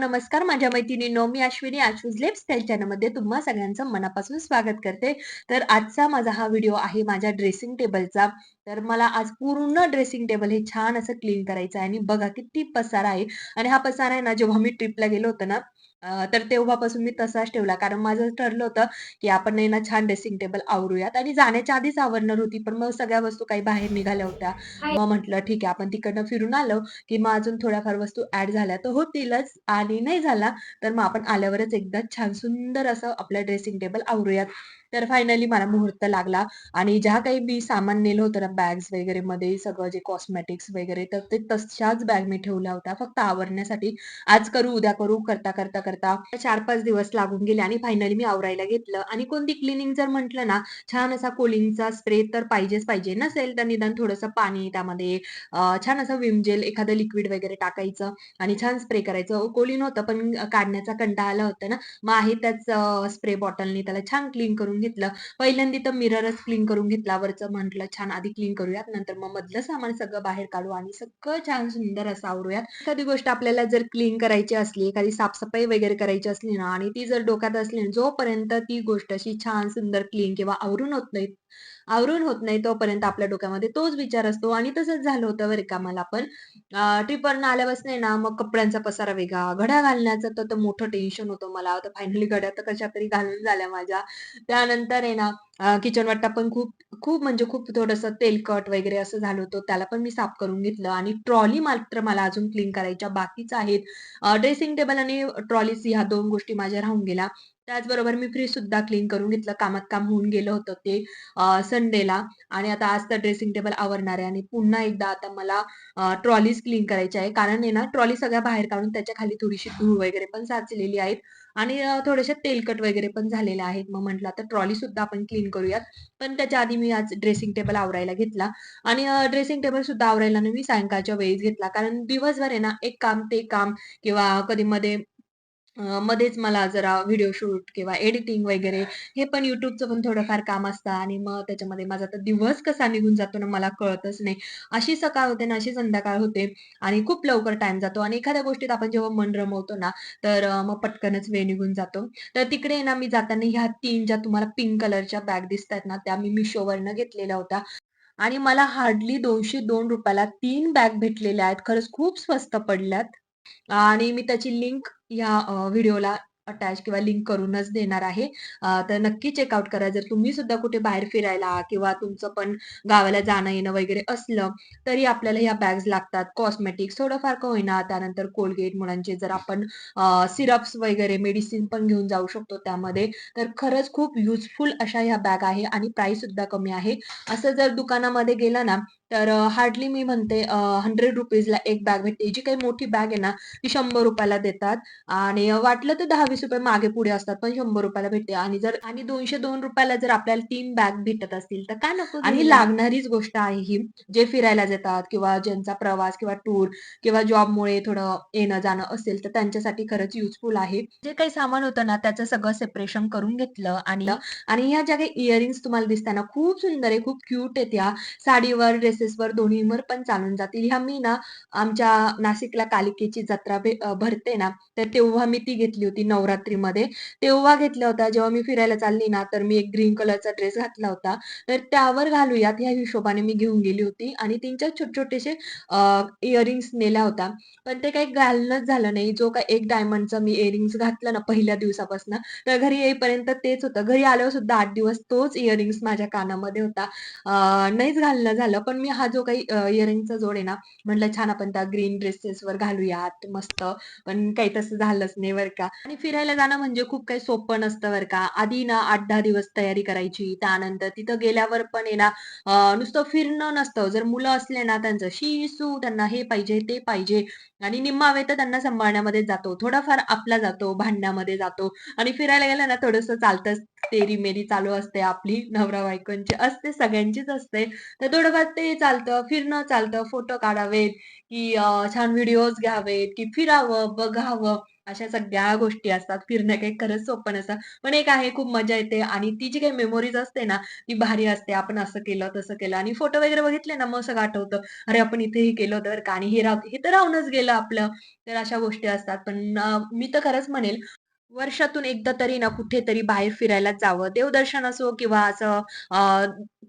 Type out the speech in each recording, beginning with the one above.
नमस्कार. माझ्या मैत्रिणींनो मी अश्विनी आशूज लेप स्टाईल चॅनलमध्ये तुम्हा सगळ्यांचं मनापासून स्वागत करते. तर आजचा माझा हा व्हिडिओ आहे माझ्या ड्रेसिंग टेबलचा. तर मला आज पूर्ण ड्रेसिंग टेबल हे छान असं क्लीन करायचं आहे आणि बघा किती पसारा आहे. आणि हा पसारा आहे ना जेव्हा मी ट्रिपला गेलो होतो ना तर तेव्हापासून मी तसाच ठेवला. कारण माझं ठरलं होतं की आपण आहे ना छान ड्रेसिंग टेबल आवरूयात. आणि जाण्याच्या आधीच आवरणार होती. पण मग सगळ्या वस्तू काही बाहेर निघाल्या होत्या. मग म्हटलं ठीक आहे आपण तिकडनं फिरून आलो की मग अजून थोड्याफार वस्तू ऍड झाल्या. तर होतीलच. आणि नाही झाला तर मग आपण आल्यावरच एकदा छान सुंदर असं आपलं ड्रेसिंग टेबल आवरूयात. तर फायनली मला मुहूर्त लागला. आणि ज्या काही मी सामान नेलं होतं ना बॅग्स वगैरे मध्ये सगळं जे कॉस्मेटिक्स वगैरे तर ते तशाच बॅग मी ठेवल्या होत्या. फक्त आवरण्यासाठी. आज करू उद्या करू करता करता करता. चार पाच दिवस लागून गेले आणि फायनली मी आवरायला घेतलं. आणि कोणती क्लिनिंग जर म्हटलं ना छान असा कोलिंगचा स्प्रे तर पाहिजेच पाहिजे. नसेल तर निदान थोडंसं पाणी त्यामध्ये छान असं विम जेल एखादं लिक्विड वगैरे टाकायचं आणि छान स्प्रे करायचं. कोलिन होतं पण काढण्याचा कंटाळा आला होता ना. मग आहे त्याच स्प्रे बॉटलनी त्याला छान क्लीन करून घेतलं. पहिल्यांदा तर मिररच क्लीन करून घेतला वरचं म्हटलं छान आधी क्लीन करूयात नंतर मग मधलं सामान सगळं बाहेर काढू आणि सगळं छान सुंदर असं आवरूयात. एखादी गोष्ट आपल्याला जर क्लीन करायची असली एखादी साफसफाई वगैरे करायची असली ना आणि ती जर डोक्यात असली जोपर्यंत ती गोष्ट अशी छान सुंदर क्लीन किंवा आवरून होत नाही आवरून होत नाही तोपर्यंत आपल्या डोक्यामध्ये तोच विचार असतो. आणि तसंच झालं होतं बरं का मला पण. ट्रिपवरनं आल्यापासून आहे ना मग कपड्यांचा पसारा वेगळा घड्या घालण्याचं तर तर मोठं टेन्शन होतं मला. तर फायनली घड्या तर कशा तरी घालून झाल्या माझ्या. त्यानंतर आहे ना किचन वाटा पण खूप खूप म्हणजे खूप थोडंसं तेलकट वगैरे असं झालं होतं. त्याला पण मी साफ करून घेतलं. आणि ट्रॉली मात्र मला अजून क्लीन करायच्या बाकीच आहेत. ड्रेसिंग टेबल आणि ट्रॉलीज ह्या दोन गोष्टी माझ्या राहून गेल्या. त्याचबरोबर मी फ्रीज सुद्धा क्लीन करून घेतलं. कामात काम होऊन गेलं होतं ते संडेला आणि आता आज तर ड्रेसिंग टेबल आवरणार आहे. आणि पुन्हा एकदा आता मला ट्रॉलीज क्लीन करायची आहे. कारण आहे ना ट्रॉली सगळ्या बाहेर काढून त्याच्याखाली थोडीशी धूळ वगैरे पण साचलेली आहेत. आणि अ, थोडेसे तेलकट वगैरे पण झालेले आहेत. मग म्हटलं आता ट्रॉली सुद्धा आपण क्लीन करूयात. पण त्याच्या आधी मी आज ड्रेसिंग टेबल आवरायला घेतला. आणि ड्रेसिंग टेबल सुद्धा आवरायला मी सायंकाळच्या वेळेस घेतला. कारण दिवसभर आहे ना एक काम ते काम किंवा कधी मध्ये मध्येच मला जरा व्हिडिओ शूट किंवा एडिटिंग वगैरे हे पण युट्यूबचं पण थोडंफार काम असतं आणि मग त्याच्यामध्ये माझा तर दिवस कसा निघून जातो ना मला कळतच नाही. अशी सकाळ होते ना अशी संध्याकाळ होते आणि खूप लवकर टाइम जातो आणि एखाद्या गोष्टीत आपण जेव्हा मन रमवतो ना, तर मग पटकनच वेळ निघून जातो. तर तिकडे ना मी जाताना ह्या तीन ज्या तुम्हाला पिंक कलरच्या बॅग दिसतायत ना, त्या मी मिशोवरनं घेतलेल्या होत्या आणि मला हार्डली दोनशे दोन रुपयाला तीन बॅग भेटलेल्या आहेत. खरंच खूप स्वस्त पडल्यात. आणि मी त्याची लिंक ह्या व्हिडिओला अटॅच किंवा लिंक करूनच देणार आहे. तर नक्की चेकआउट करा. जर तुम्ही सुद्धा कुठे बाहेर फिरायला किंवा तुमचं पण गावाला जाणं-येणं वगैरे असलं, तरी आपल्याला ह्या बॅग्स लागतात. कॉस्मेटिक्स थोडंफार का होईना, त्यानंतर कोलगेट मुलांचे जर आपण सिरप्स वगैरे मेडिसिन पण घेऊन जाऊ शकतो त्यामध्ये. तर खरंच खूप युजफुल अशा ह्या बॅग आहे आणि प्राईस सुद्धा कमी आहे. असं जर दुकानामध्ये गेलं ना, तर हार्डली मी म्हणते अ, ₹100 ला एक बॅग भेटते. जी काही मोठी बॅग आहे ना, ती ₹100 ला देतात आणि वाटलं तर ₹10-20 मागे-पुढे असतात, पण ₹100 ला भेटते आणि जर आणि ₹202 ला जर आपल्याला 3 बॅग भेटत असतील, तर का नको आणि? लागणारीच गोष्ट आहे ही. जे फिरायला जातात किंवा ज्यांचा प्रवास किंवा टूर किंवा जॉबमुळे थोडं येणं-जाणं असेल, तर त्यांच्यासाठी खरंच युजफुल आहे. जे काही सामान होतं ना, त्याचं सगळं सेपरेशन करून घेतलं आणि आणि ह्या ज्या काही इयरिंग्स तुम्हाला दिसताय ना, खूप सुंदर आहे, खूप क्यूट आहेत ह्या. साडीवर, बेसिसवर दोन्हीवर पण चालून जातील. ह्या मी ना आमच्या नाशिकला कालिकेची जत्रा भरते ना, तर तेव्हा मी ती घेतली होती नवरात्रीमध्ये. तेव्हा घेतल्या होत्या. जेव्हा मी फिरायला चालली ना, तर मी एक ग्रीन कलरचा ड्रेस घातला होता. तर त्यावर घालूयात ह्या हिशोबाने मी घेऊन गेली होती आणि त्यांच्या छोटे-छोटेसे इयरिंग्स नेल्या होत्या. पण ते काही घालणंच झालं नाही. जो काही एक डायमंडचा मी इयरिंग्स घातलं ना पहिल्या दिवसापासून, तर घरी येईपर्यंत तेच होतं. घरी आल्यावर सुद्धा आठ दिवस तोच इयरिंग्स माझ्या कानामध्ये होता. नाहीच घालणं झालं. पण मी हा जो काही इयरिंगचा जोड आहे ना, म्हटलं छान आपण त्या ग्रीन ड्रेसेसवर घालूयात मस्त. पण काही तसं झालंच नाही बरं का. आणि फिरायला जाणं म्हणजे खूप काही सोपं नसतं बरं का. आधी ना आठ दहा दिवस तयारी करायची. त्यानंतर तिथं गेल्यावर पण आहे ना नुसतं फिरणं नसतं. जर मुलं असले ना त्यांचं शिसू त्यांना हे पाहिजे, ते पाहिजे आणि निम्मा वेळ तर त्यांना सांभाळण्यामध्ये जातो. थोडाफार आपला जातो, भांडण्यामध्ये जातो आणि फिरायला गेलं ना थोडंसं चालतंच तेरी-मेरी चालू असते आपली नवरा-बायकोंची असते, सगळ्यांचीच असते. तर थोडंफार ते चालतं, फिरणं चालतं, फोटो काढावेत, की छान व्हिडिओज घ्यावेत, की फिरावं, बघावं अशा सगळ्या गोष्टी असतात. फिरणं काही खरंच सोपं नसतं. पण एक आहे खूप मजा येते आणि ती जी काही मेमोरीज असते ना, ती भारी असते. आपण असं केलं, तसं केलं आणि फोटो वगैरे बघितले ना, मग सगळं आठवतं. अरे, आपण इथे हे केलं होतं का आणि हे राह हे तर राहूनच गेलं आपलं. तर अशा गोष्टी असतात. पण मी तर खरंच म्हणेल वर्षातून एकदा तरी ना कुठेतरी बाहेर फिरायला जावं. देवदर्शन असो किंवा असं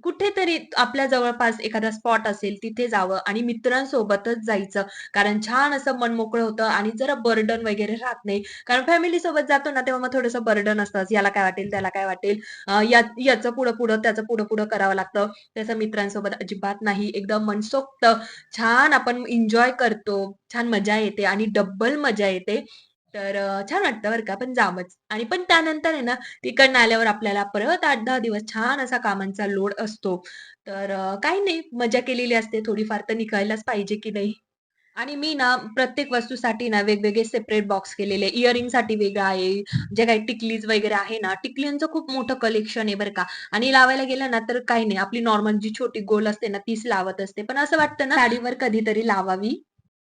कुठेतरी आपल्या जवळपास एखादा स्पॉट असेल तिथे जावं आणि मित्रांसोबतच जायचं. कारण छान असं मन मोकळं होतं आणि जरा बर्डन वगैरे राहत नाही. कारण फॅमिली सोबत जातो ना तेव्हा मग थोडंसं बर्डन असतं. याला काय वाटेल, त्याला काय वाटेल, या याचं पुढं-पुढं, त्याचं पुढं-पुढं करावं लागतं. त्याचं मित्रांसोबत अजिबात नाही. एकदम मनसोक्त छान आपण एन्जॉय करतो. छान मजा येते आणि डब्बल मजा येते. तर छान वाटतं बरं का, पण जावंच. आणि पण त्यानंतर आहे ना, तिकडनं आल्यावर आपल्याला परत आठ दहा दिवस छान असा कामांचा लोड असतो. तर काही नाही, मजा केलेली असते थोडीफार तर निघायलाच पाहिजे की नाही. आणि मी ना प्रत्येक वस्तूसाठी ना वेगवेगळे सेपरेट बॉक्स केलेले. इयरिंगसाठी वेगळा आहे. जे काही टिकलीज वगैरे आहे ना, टिकलींचं खूप मोठं कलेक्शन आहे बरं का. आणि लावायला गेलं ना, तर काही नाही, आपली नॉर्मल जी छोटी गोल असते ना, तीच लावत असते. पण असं वाटतं ना, साडीवर कधीतरी लावावी.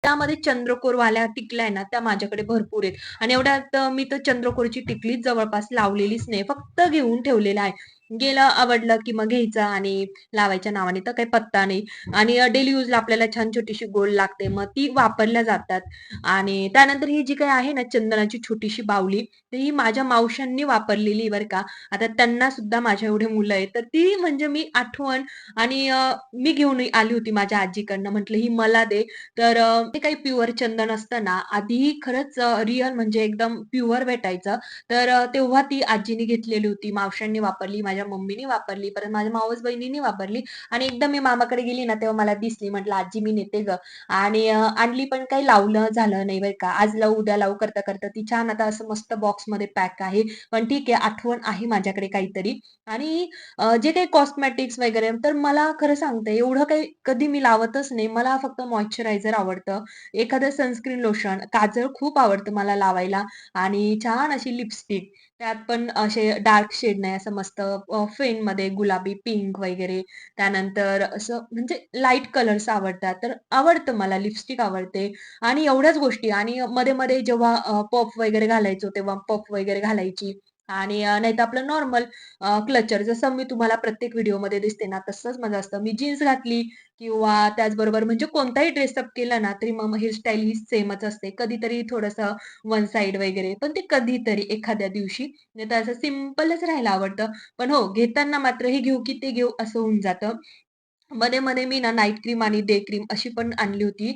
त्यामध्ये चंद्रकोरवाल्या टिकल्या ना, त्या माझ्याकडे भरपूर आहेत. आणि एवढ्यात मी तर चंद्रकोरची टिकलीच जवळपास लावलेलीच नाही. फक्त घेऊन ठेवलेलं आहे. गेलं, आवडलं की मग घ्यायचं आणि लावायच्या नावाने तर काही पत्ता नाही. आणि डेली यूजला आपल्याला छान छोटीशी गोल लागते. मग ती वापरल्या जातात. आणि त्यानंतर ही जी काही आहे ना चंदनाची छोटीशी बाहुली, तर ही माझ्या मावशांनी वापरलेली बर बरं का. आता त्यांना सुद्धा माझ्या एवढे मुलं आहेत. तर ती म्हणजे मी आठवण आणि मी घेऊन आली होती माझ्या आजीकडनं. म्हटलं, "ही मला दे." तर ते काही प्युअर चंदन असतं ना, आधी खरंच रिअल म्हणजे एकदम प्युअर भेटायचं. तर तेव्हा ती आजीनी घेतलेली होती. मावशांनी वापरली, माझ्या मम्मीनी वापरली, परत माझ्या मावस बहिणीने वापरली आणि एकदा मी मामाकडे गेली ना, तेव्हा मला दिसली. म्हटलं, "आजी मी नेते ग आणि आणली पण काही लावलं झालं नाही बरं का. आज लावू, उद्या लावू करता-करता ती छान आता असं मस्त बॉक्समध्ये पॅक आहे. पण ठीक आहे, आठवण आहे माझ्याकडे काहीतरी. आणि जे काही कॉस्मेटिक्स वगैरे तर मला खरं सांगते एवढं काही कधी मी लावतच नाही. मला फक्त मॉइश्चरायझर आवडतं. एखादं सनस्क्रीन लोशन, काजळ खूप आवडतं मला लावायला आणि छान अशी लिपस्टिक. त्यात पण असे डार्क शेड नाही, असं मस्त फेन मध्ये गुलाबी, पिंक वगैरे. त्यानंतर असं म्हणजे लाइट कलर्स आवडतात. तर आवडतं मला लिपस्टिक आवडते आणि एवढ्याच गोष्टी आणि मध्ये-मध्ये जेव्हा पफ वगैरे घालायचो, तेव्हा पफ वगैरे घालायची आणि नाही नाहीतर आपलं नॉर्मल क्लचर जसं मी तुम्हाला प्रत्येक व्हिडिओमध्ये दिसते ना, तसंच माझं असतं. मी जीन्स घातली किंवा त्याचबरोबर म्हणजे कोणताही ड्रेसअप केला ना, तरी मग हेअरस्टाईल ही सेमच असते. कधीतरी थोडंसं वन साइड वगैरे, पण ते कधीतरी एखाद्या दिवशी. नाही तर असं सिंपलच राहायला आवडतं. पण हो, घेताना मात्र हे घेऊ की ते घेऊ असं होऊन जातं. मध्ये-मध्ये मी ना नाईट क्रीम आणि डे क्रीम अशी पण आणली होती.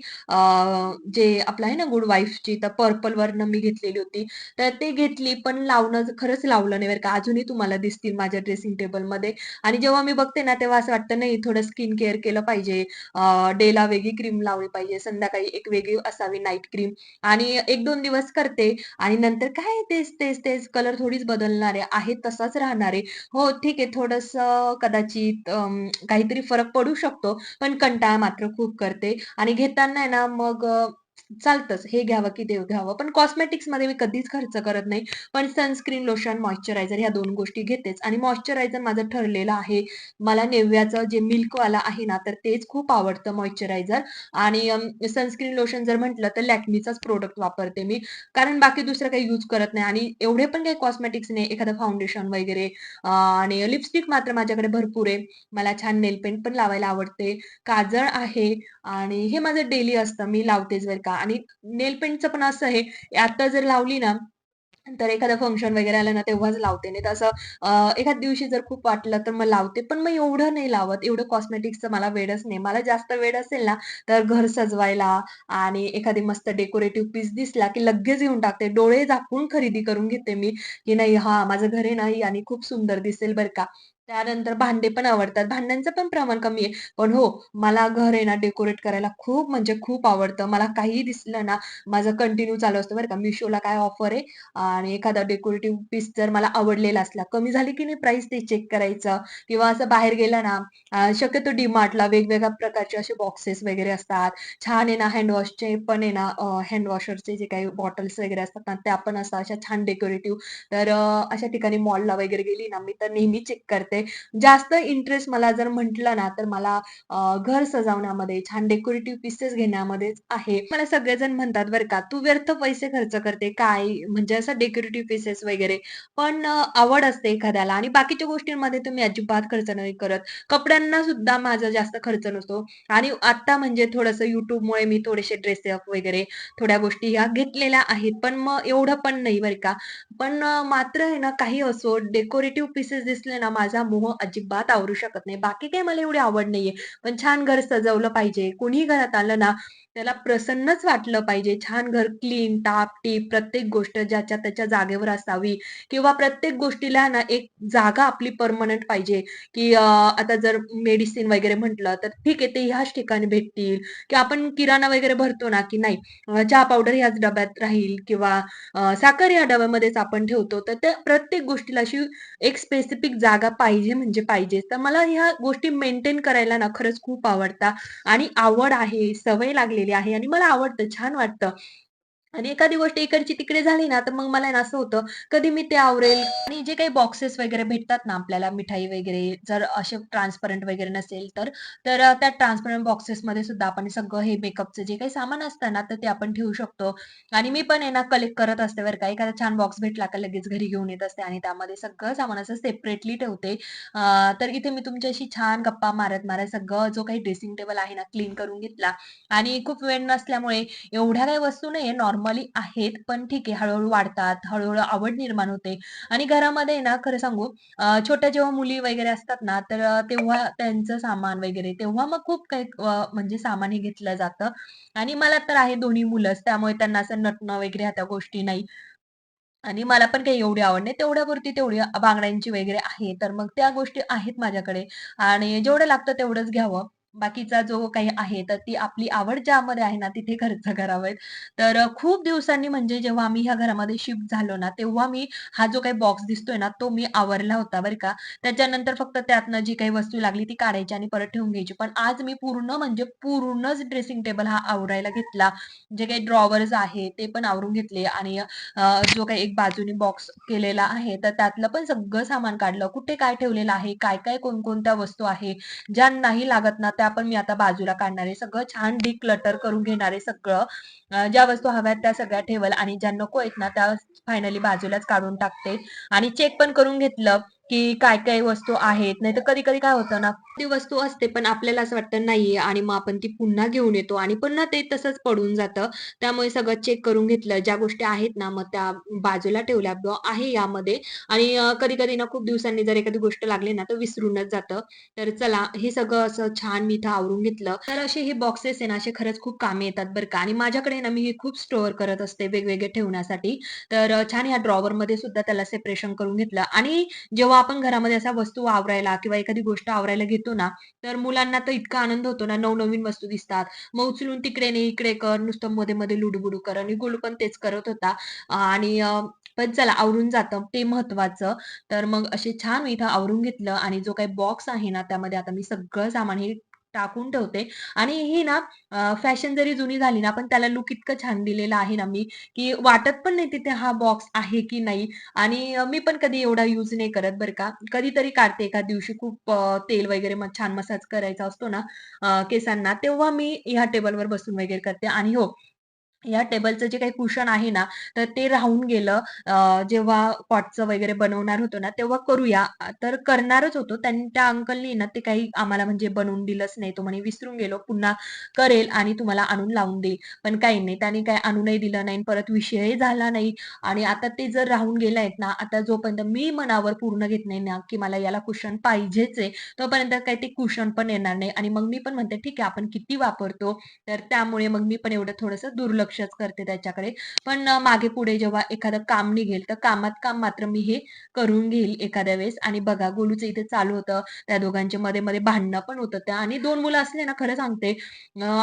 जे आपलं आहे ना गुड वाईफची तर पर्पलवरनं मी घेतलेली होती. तर ते घेतली पण लावणं खरंच लावलं नाही बरं का. अजूनही तुम्हाला दिसतील माझ्या ड्रेसिंग टेबलमध्ये आणि जेव्हा मी बघते ना तेव्हा असं वाटतं नाही थोडं स्किन केअर केलं पाहिजे. डेला वेगळी क्रीम लावली पाहिजे. संध्याकाळी एक वेगळी असावी नाईट क्रीम आणि 1-2 दिवस करते आणि नंतर काय तेच, तेच, तेच कलर थोडीच बदलणार आहे. तसाच राहणार आहे. हो, ठीक आहे थोडंसं कदाचित काहीतरी फरक पडू शकतो, पण कंटाळा मात्र खूप करते. आणि घेताना आहे ना मग चालतंच हे घ्यावं की ते घ्यावं. पण कॉस्मेटिक्समध्ये मी कधीच खर्च करत नाही. पण सनस्क्रीन, लोशन, मॉइश्चरायझर ह्या दोन गोष्टी घेतेच आणि मॉइश्चरायझर माझं ठरलेलं आहे. मला नेव्याचं जे मिल्कवाला आहे ना, तर तेच खूप आवडतं मॉइश्चरायझर आणि सनस्क्रीन लोशन जर म्हटलं तर लॅक्मीचाच प्रोडक्ट वापरते मी. कारण बाकी दुसरं काही यूज करत नाही आणि एवढे पण काही कॉस्मेटिक्स नाही. एखादं फाउंडेशन वगैरे आणि लिपस्टिक मात्र माझ्याकडे भरपूर आहे. मला छान नेल पेंट पण लावायला आवडते. काजळ आहे आणि हे माझं डेली असतं. मी लावतेच बरं का आणि नेल पेंटचं पण असं आहे, आता जर लावली ना, तर एखादं फंक्शन वगैरे आलं ना, तेव्हाच लावते. नाहीतर असं एखाद एखाद्या दिवशी जर खूप वाटलं तर मग लावते. पण मग एवढं नाही लावत. एवढं कॉस्मेटिक्सचं मला वेळच नाही. मला जास्त वेळ असेल ना, तर घर सजवायला आणि एखादी मस्त डेकोरेटिव्ह पीस दिसला, की लगेच येऊन टाकते. डोळे झाकून खरेदी करून घेते मी, की नाही हा माझं घर आहे ना आणि खूप सुंदर दिसेल बरं का. त्यानंतर भांडे पण आवडतात. भांड्यांचं पण प्रमाण कमी आहे. पण हो, मला घर आहे ना डेकोरेट करायला खूप म्हणजे खूप आवडतं. मला काही दिसलं ना, माझं कंटिन्यू चालू असतं बरं का. मिशोला काय ऑफर आहे आणि एखादा डेकोरेटिव्ह पीस जर मला आवडलेला असला, कमी झाली की नाही प्राईस ते चेक करायचं किंवा असं बाहेर गेलं ना, शक्यतो डीमार्टला वेगवेगळ्या प्रकारचे असे बॉक्सेस वगैरे असतात. छान आहे ना हँडवॉशचे पण आहे ना, हँडवॉशरचे जे काही बॉटल्स वगैरे असतात ना, त्या पण असतात अशा छान डेकोरेटिव्ह. तर अशा ठिकाणी मॉलला वगैरे गेली ना, मी तर नेहमी चेक करते असते जास्त इंटरेस्ट मला जर म्हटलं ना, तर मला घर सजवण्यामध्ये, छान डेकोरेटिव्ह पीसेस घेण्यामध्येच आहे. मला सगळेजण म्हणतात बरं का, "तू व्यर्थ पैसे खर्च करते काय?" म्हणजे असं डेकोरेटिव्ह पीसेस वगैरे. पण आवड असते एखाद्याला आणि बाकीच्या गोष्टींमध्ये तुम्ही अजिबात खर्च नाही करत. कपड्यांना सुद्धा माझा जास्त खर्च नसतो आणि आता म्हणजे थोडंसं युट्यूबमुळे मी थोडेसे ड्रेसअप वगैरे थोड्या गोष्टी ह्या घेतलेल्या आहेत. पण मग एवढं पण नाही बरं का. पण मात्र आहे ना, काही असो डेकोरेटिव्ह पीसेस दिसले ना, माझा मोह अजिबात आवरू शकत नाही. बाकी काही मला एवढी आवड नाहीये. पण छान घर सजवलं पाहिजे. कुणी घरात आलं ना, त्याला प्रसन्नच वाटलं पाहिजे. छान घर क्लीन, टाप-टीप प्रत्येक गोष्ट ज्याच्या त्याच्या जागेवर असावी किंवा प्रत्येक गोष्टीला ना, एक जागा आपली परमनंट पाहिजे, की आता जर मेडिसिन वगैरे म्हटलं, तर ठीक आहे ते ह्याच ठिकाणी भेटतील किंवा आपण किराणा वगैरे भरतो ना, की नाही चहा पावडर ह्याच डब्यात राहील किंवा साखर या डब्यामध्येच आपण ठेवतो. तर त्या प्रत्येक गोष्टीला अशी एक स्पेसिफिक जागा पाहिजे म्हणजे पाहिजे तर मला ह्या गोष्टी मेंटेन करायला ना खरंच खूप आवडतात आणि आवड आहे, सवय लागलेली आहे आणि मला आवडतं, छान वाटतं. आणि एखादी गोष्ट इकडची तिकडे झाली ना, तर मग मला ना असं होतं, कधी मी ते आवरेल आणि जे काही बॉक्सेस वगैरे भेटतात ना आपल्याला मिठाई वगैरे, जर असे ट्रान्सपरंट वगैरे नसेल तर, तर त्या ट्रान्सपरंट बॉक्सेसमध्ये सुद्धा आपण सगळं हे मेकअपचं जे काही सामान असतं ना, तर ते आपण ठेवू शकतो. आणि मी पण आहे ना कलेक्ट करत असते बरं का. एखादा छान बॉक्स भेटला का लगेच घरी घेऊन येत असते आणि त्यामध्ये सगळं सामान असं सेपरेटली ठेवते. तर इथे मी तुमच्याशी छान गप्पा मारत-मारत सगळं जो काही ड्रेसिंग टेबल आहे ना, क्लीन करून घेतला आणि खूप वेळ नसल्यामुळे एवढ्या काही वस्तू नाहीये, नॉर्मल आहेत, पण ठीक आहे हळूहळू वाढतात, हळूहळू आवड निर्माण होते आणि घरामध्ये ना खरं सांगू छोट्या जेव्हा मुली वगैरे असतात ना, तर तेव्हा त्यांचं सामान वगैरे तेव्हा मग खूप काही म्हणजे सामान हे घेतलं जातं आणि मला तर आहे दोन्ही मुलंच, त्यामुळे त्यांना असं नटणं वगैरे ह्या त्या गोष्टी नाही. आणि मला पण काही एवढी आवड नाही. तेवढ्यापुरती तेवढी बांगड्यांची वगैरे आहे. तर मग त्या गोष्टी आहेत माझ्याकडे आणि जेवढं लागतं तेवढंच घ्यावं. बाकीचा जो काही आहे, तर ती आपली आवड ज्यामध्ये आहे ना, तिथे खर्च करावेत. तर खूप दिवसांनी म्हणजे जेव्हा आम्ही ह्या घरामध्ये शिफ्ट झालो ना, तेव्हा मी हा जो काही बॉक्स दिसतोय ना, तो मी आवरला होता बरं का. त्याच्यानंतर फक्त त्यातनं जी काही वस्तू लागली ती काढायची आणि परत ठेवून घ्यायची. पण आज मी पूर्ण म्हणजे पूर्णच ड्रेसिंग टेबल हा आवरायला घेतला. जे काही ड्रॉवर्स आहे, ते पण आवरून घेतले आणि जो काही एक बाजूने बॉक्स केलेला आहे, तर त्यातलं पण सगळं सामान काढलं. कुठे काय ठेवलेलं आहे, काय-काय, कोणकोणत्या वस्तू आहे, ज्या नाही लागत ना, त्या पण मी आता बाजूला काढणार आहे. सगळं छान डिक्लटर करून घेणार आहे सगळं. ज्या वस्तू हव्यात त्या सगळ्या ठेवल आणि ज्या नको आहेत ना, त्या फायनली बाजूलाच काढून टाकते आणि चेक पण करून घेतलं, की काय-काय वस्तू आहेत. नाहीतर कधी-कधी काय होतं ना, ती वस्तू असते, पण आपल्याला असं वाटतं नाहीये आणि मग आपण ती पुन्हा घेऊन येतो आणि पुन्हा ते तसंच पडून जातं. त्यामुळे सगळं चेक करून घेतलं. ज्या गोष्टी आहेत ना, मग त्या बाजूला ठेवल्या आहे यामध्ये आणि कधी-कधी ना खूप दिवसांनी जर एखादी गोष्ट लागली ना, तर विसरूनच जातं. तर चला हे सगळं असं छान मी इथं आवरून घेतलं. तर असे हे बॉक्सेस आहे ना, असे खरंच खूप कामे येतात बरं का आणि माझ्याकडे ना मी हे खूप स्टोअर करत असते वेगवेगळे ठेवण्यासाठी. तर छान ह्या ड्रॉवरमध्ये सुद्धा त्याला सेपरेशन करून घेतलं आणि जेव्हा आपण घरामध्ये अशा वस्तू आवरायला किंवा एखादी गोष्ट आवरायला घेतो ना, तर मुलांना तर इतका आनंद होतो ना, नवनवीन वस्तू दिसतात. मग उचलून तिकडे नाही इकडे कर, नुसतं मध्ये-मध्ये लुडबुडू कर आणि गुलू पण तेच करत होता. आणि पण चला आवरून जातं ते महत्वाचं तर मग असे छान मी इथं आवरून घेतलं आणि जो काही बॉक्स आहे ना, त्यामध्ये आता मी सगळं सामान हे टाकून ठेवते. आणि ही ना फॅशन जरी जुनी झाली ना, पण त्याला लूक इतकं छान दिलेलं आहे ना मी, की वाटत पण नाही तिथे हा बॉक्स आहे की नाही. आणि मी पण कधी एवढा यूज नाही करत बरं का. कधीतरी काढते एका दिवशी खूप तेल वगैरे मग छान मसाज करायचा असतो ना केसांना, तेव्हा मी ह्या टेबलवर बसून वगैरे करते. आणि हो, या टेबलचं जे काही कुशन आहे ना, तर ते राहून गेलं. जेव्हा पॉटचं वगैरे बनवणार होतो ना, तेव्हा करूया. तर करणारच होतो. त्यांनी त्या अंकलनी ना, ते काही आम्हाला म्हणजे बनवून दिलंच नाही. तो म्हणे, "विसरून गेलो, पुन्हा करेल आणि तुम्हाला आणून लावून देईल." पण काही नाही, त्याने काही आणूनही दिलं नाही आणि परत विषयही झाला नाही आणि आता ते जर राहून गेले आहेत ना, आता जोपर्यंत मी मनावर पूर्ण घेत नाही ना, की मला याला कुशन पाहिजेच आहे, तोपर्यंत काही ते कुशन पण येणार नाही आणि मग मी पण म्हणते, "ठीक आहे, आपण किती वापरतो, तर त्यामुळे मग मी पण एवढं थोडंसं दुर्लक्षच करते त्याच्याकडे. पण मागे-पुढे जेव्हा एखादं काम निघेल, तर कामात काम मात्र मी हे करून घेईल एखाद्या वेळेस. आणि बघा गोलूचं इथे चालू होतं, त्या दोघांच्या मध्ये-मध्ये भांडणं पण होतं त्या आणि दोन मुलं असले ना, खरं सांगते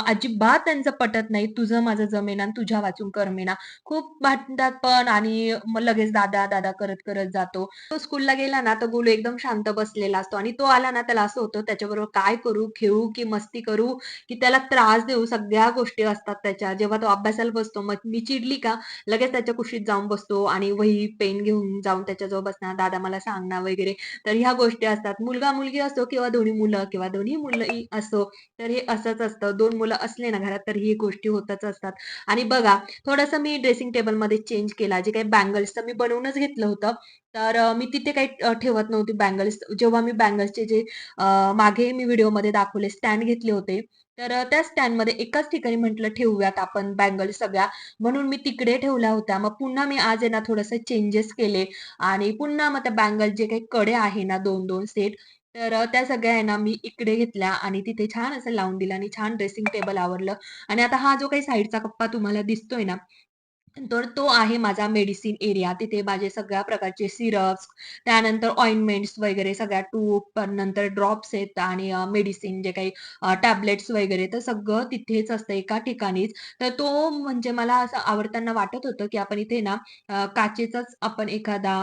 अजिबात त्यांचं पटत नाही. तुझं माझं जमेना आणि तुझ्या वाचून करमेना. खूप भांडतात पण आणि लगेच दादा, दादा करत-करत जातो. तो स्कूलला गेला ना, तर गोलू एकदम शांत बसलेला असतो आणि तो आला ना, त्याला असं होतं त्याच्याबरोबर काय करू, खेळू की मस्ती करू की त्याला त्रास देऊ, सगळ्या गोष्टी असतात त्याच्या. जेव्हा तो अभ्यास अभ्यासाला बसतो. मग मी चिडली का लगेच त्याच्या कुशीत जाऊन बसतो आणि वही, पेन घेऊन जाऊन त्याच्याजवळ बसणार, "दादा मला सांगणार वगैरे. तर ह्या गोष्टी असतात. मुलगा-मुलगी असो किंवा दोन्ही मुलं किंवा दोन्ही मुलं असो, तर हे असंच असतं. दोन मुलं असले ना घरात तर ही गोष्टी होतच असतात. आणि बघा थोडंसं मी ड्रेसिंग टेबलमध्ये चेंज केला. जे काही बँगल्स तर मी बनवूनच घेतलं होतं. तर मी तिथे काही ठेवत नव्हती बँगल्स. जेव्हा मी बँगल्सचे जे मागे मी व्हिडिओमध्ये दाखवले स्टँड घेतले होते. तर त्या स्टँडमध्ये एकाच ठिकाणी म्हटलं ठेवूयात आपण बँगल सगळ्या, म्हणून मी तिकडे ठेवल्या होत्या. मग पुन्हा मी आज आहे ना थोडंसं चेंजेस केले. आणि पुन्हा मग त्या बँगल जे काही कडे आहे ना 2-2 सेट, तर त्या सगळ्या आहे ना मी इकडे घेतल्या आणि तिथे छान असं लावून दिलं आणि छान ड्रेसिंग टेबल आवरलं. आणि आता हा जो काही साईडचा कप्पा तुम्हाला दिसतोय ना, तर तो आहे माझा मेडिसिन एरिया. तिथे माझे सगळ्या प्रकारचे सिरप्स, त्यानंतर ऑइंटमेंट्स वगैरे सगळ्या टूप नंतर ड्रॉप्स आहेत आणि मेडिसिन जे काही टॅबलेट्स वगैरे तर सगळं तिथेच असतं एका ठिकाणीच. तर तो म्हणजे मला असं आवडताना वाटत होतं, की आपण इथे ना काचेचाच आपण एखादा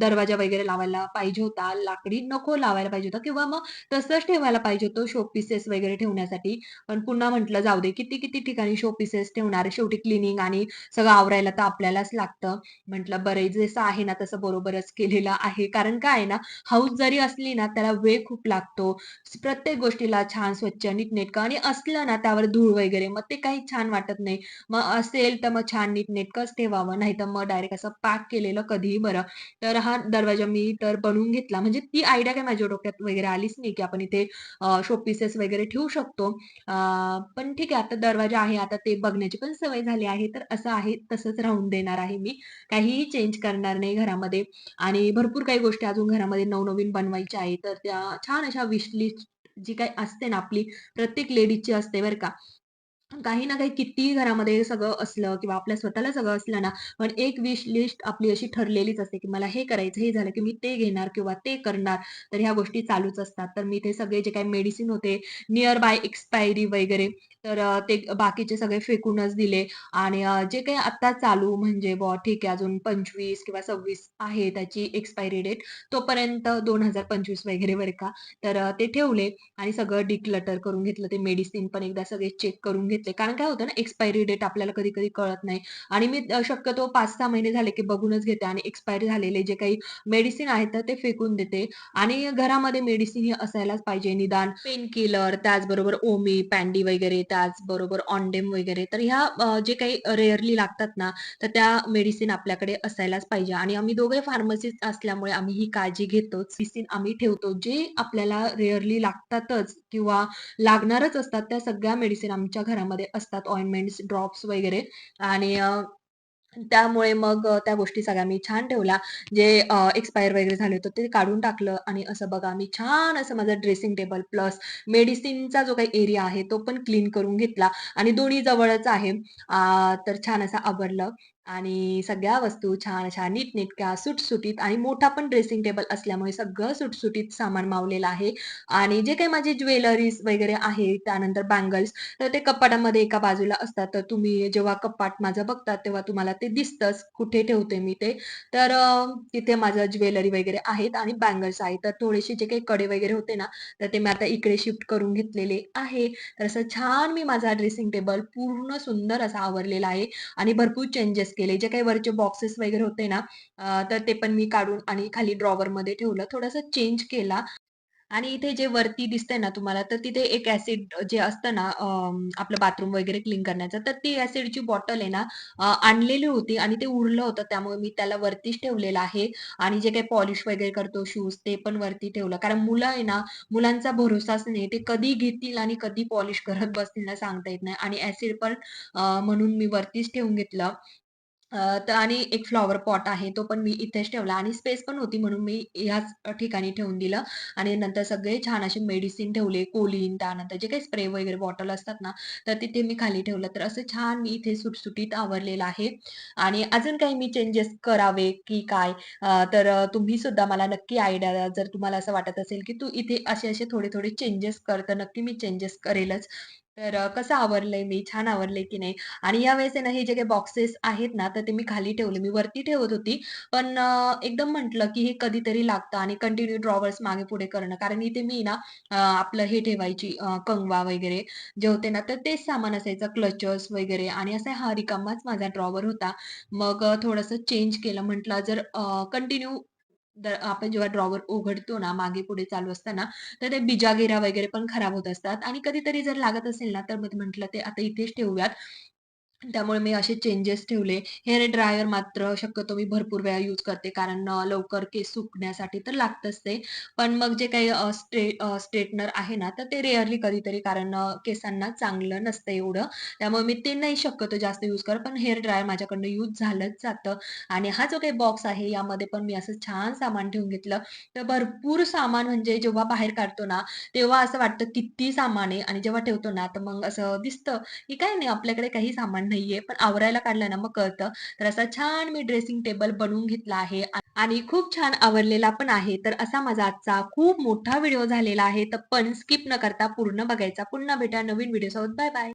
दरवाजा वगैरे लावायला पाहिजे होता. लाकडी नको लावायला पाहिजे होता किंवा मग तसंच ठेवायला पाहिजे होतं शो पीसेस वगैरे ठेवण्यासाठी. पण पुन्हा म्हटलं जाऊ दे किती-किती ठिकाणी शो पीसेस ठेवणार. शेवटी क्लिनिंग आणि सगळं आवरायला तर आपल्यालाच लागतं. म्हटलं बरं जसं आहे ना तसं बरोबरच केलेलं आहे. कारण काय आहे ना, हाऊस जरी असली ना त्याला वेळ खूप लागतो. प्रत्येक गोष्टीला छान स्वच्छ नीटनेटकं आणि असलं ना त्यावर धूळ वगैरे मग ते काही छान वाटत नाही. मग असेल तर मग छान नीटनेटकंच ठेवावं. नाहीतर मग डायरेक्ट असं पॅक केलेलं कधीही बरं. तर हा दरवाजा मी तर बनवून घेतला. म्हणजे ती आयडिया काय माझ्या डोक्यात वगैरे आलीच नाही, की आपण इथे शोपीसेस वगैरे ठेवू शकतो. पण ठीक आहे आता दरवाजा आहे. आता ते बघण्याची पण सवय झाली आहे. तर असं आहे तसंच राहून देणार आहे मी. काहीही चेंज करणार नाही घरामध्ये आणि भरपूर काही गोष्टी अजून घरामध्ये नवनवीन बनवायच्या आहेत. तर त्या छान अशा विशलिस्ट जी काही असते ना आपली प्रत्येक लेडीजची असते बरं का. काही ना काही कितीही घरामध्ये सगळं असलं किंवा आपल्या स्वतःला सगळं असलं ना, पण एक विश लिस्ट आपली अशी ठरलेलीच असते, की मला हे करायचं, हे झालं की मी ते घेणार किंवा ते करणार. तर ह्या गोष्टी चालूच असतात. तर मी ते सगळे जे काही मेडिसिन होते नियर बाय एक्सपायरी वगैरे तर ते बाकीचे सगळे फेकूनच दिले आणि जे काही आता चालू म्हणजे बुवा ठीक आहे अजून 25 किंवा 26 आहे त्याची एक्सपायरी डेट तोपर्यंत 2025 वगैरे बरं का. तर ते ठेवले आणि सगळं डिक्लटर करून घेतलं. ते मेडिसिन पण एकदा सगळे चेक करून घेतले. कारण काय होतं ना एक्सपायरी डेट आपल्याला कधी-कधी कळत नाही आणि मी शक्यतो 5-6 महिने झाले की बघूनच घेते आणि एक्सपायरी झालेले जे काही मेडिसिन आहेत तर ते फेकून देते आणि घरामध्ये मेडिसिन हे असायलाच पाहिजे. निदान पेन किलर त्याचबरोबर ओमी, पॅन्डी वगैरे त्याचबरोबर ऑनडेम वगैरे तर ह्या जे काही रेअरली लागतात ना, तर त्या मेडिसिन आपल्याकडे असायलाच पाहिजे आणि आम्ही दोघे फार्मसिस्ट असल्यामुळे आम्ही ही काळजी घेतोच. मेडिसिन आम्ही ठेवतो. जे आपल्याला रेअरली लागतातच किंवा लागणारच असतात, त्या सगळ्या मेडिसिन आमच्या घरामध्ये असतात. ऑइंटमेंट्स, ड्रॉप्स वगैरे आणि त्यामुळे मग त्या गोष्टी सगळ्या मी छान ठेवल्या. जे एक्सपायर वगैरे झाले होते ते काढून टाकलं आणि असं बघा मी छान असं माझं ड्रेसिंग टेबल प्लस मेडिसिनचा जो काही एरिया आहे तो पण क्लीन करून घेतला आणि दोन्ही जवळच आहे. तर छान असं आवरलं आणि सगळ्या वस्तू छान छान नीटनेटक्या, सुटसुटीत आणि मोठा पण ड्रेसिंग टेबल असल्यामुळे सगळं सुटसुटीत सामान मावलेलं आहे आणि जे काही माझी ज्वेलरीज वगैरे आहे, त्यानंतर बँगल्स तर ते कपाटामध्ये एका बाजूला असतात. तर तुम्ही जेव्हा कपाट माझं बघतात तेव्हा तुम्हाला ते दिसतंच कुठे ठेवते मी ते. तर तिथे माझं ज्वेलरी वगैरे आहेत आणि बँगल्स आहेत. तर थोडेसे जे काही कडे वगैरे होते ना, तर ते मी आता इकडे शिफ्ट करून घेतलेले आहे. तर असं छान मी माझा ड्रेसिंग टेबल पूर्ण सुंदर असा आवरलेला आहे आणि भरपूर चेंजेस केले. जे काही वरचे बॉक्सेस वगैरे होते ना, तर ते पण मी काढून आणि खाली ड्रॉवरमध्ये ठेवलं. थोडंसं चेंज केला आणि इथे जे वरती दिसतंय ना तुम्हाला, तर तिथे एक ऍसिड जे असतं ना आपलं बाथरूम वगैरे क्लीन करण्याचं, तर ती ऍसिडची बॉटल आहे ना आणलेली होती आणि ते उरलं होतं. त्यामुळे मी त्याला वरतीच ठेवलेलं आहे आणि जे काही पॉलिश वगैरे करतो शूज ते पण वरती ठेवलं. कारण मुलं आहे ना, मुलांचा भरोसाच नाही. ते कधी घेतील आणि कधी पॉलिश करत बसतील ना सांगता येत नाही आणि ऍसिड पण म्हणून मी वरतीच ठेवून घेतलं. तर आणि एक फ्लॉवर पॉट आहे, तो पण मी इथेच ठेवला आणि स्पेस पण होती म्हणून मी ह्याच ठिकाणी ठेवून दिलं आणि नंतर सगळे छान असे मेडिसिन ठेवले, कोलीन त्यानंतर जे काही स्प्रे वगैरे बॉटल असतात ना, तर तिथे मी खाली ठेवलं. तर असं छान मी इथे सुटसुटीत आवरलेलं आहे आणि अजून काही मी चेंजेस करावे की काय तर तुम्ही सुद्धा मला नक्की आयडिया जर तुम्हाला असं वाटत असेल की तू इथे असे-असे थोडे-थोडे चेंजेस कर, तर नक्की मी चेंजेस करेलच. तर कसं आवरलंय मी? छान आवरलंय की नाही? आणि यावेळेस आहे ना, हे जे काही बॉक्सेस आहेत ना, तर ते मी खाली ठेवले. मी वरती ठेवत होती. पण एकदम म्हटलं, की हे कधीतरी लागतं आणि कंटिन्यू ड्रॉवर्स मागे-पुढे करणं. कारण इथे मी ना आपलं हे ठेवायची कंगवा वगैरे जे होते ना, तर तेच सामान असायचं क्लचर्स वगैरे आणि असा हा रिकामाच माझा ड्रॉवर होता. मग अ, थोडंसं चेंज केलं. म्हटलं जर कंटिन्यू आपण जेव्हा ड्रॉवर उघडतो ना, मागे-पुढे चालू असताना, तर ते बिजागिरा वगैरे पण खराब होत असतात आणि कधीतरी जर लागत असेल ना, तर मग म्हटलं ते आता इथेच ठेवूयात. त्यामुळे मी असे चेंजेस ठेवले. हेअर ड्रायर मात्र शक्यतो मी भरपूर वेळा यूज करते कारण लवकर केस सुकण्यासाठी तर लागतच ते. पण मग जे काही स्ट्रे स्ट्रेटनर आहे ना, तर ते रेअरली कधीतरी कारण केसांना चांगलं नसतं एवढं. त्यामुळे मी ते नाही शक्यतो जास्त यूज करत. पण हेअर ड्रायर माझ्याकडनं यूज झालंच जातं. आणि हा जो काही बॉक्स आहे, यामध्ये पण मी असं छान सामान ठेवून घेतलं. तर भरपूर सामान म्हणजे जेव्हा बाहेर काढतो ना, तेव्हा असं वाटतं किती सामान आहे आणि जेव्हा ठेवतो ना, तर मग असं दिसतं की काही नाही आपल्याकडे काही सामान नाहीये, पण आवरायला काढलं ना मग कळतं. तर असा छान मी ड्रेसिंग टेबल बनवून घेतला आहे आणि खूप छान आवरलेला पण आहे. तर असा माझा आजचा खूप मोठा व्हिडिओ झालेला आहे. तर पण स्किप न करता पूर्ण बघायचा. पुन्हा भेटा नवीन व्हिडिओसोबत. Bye bye.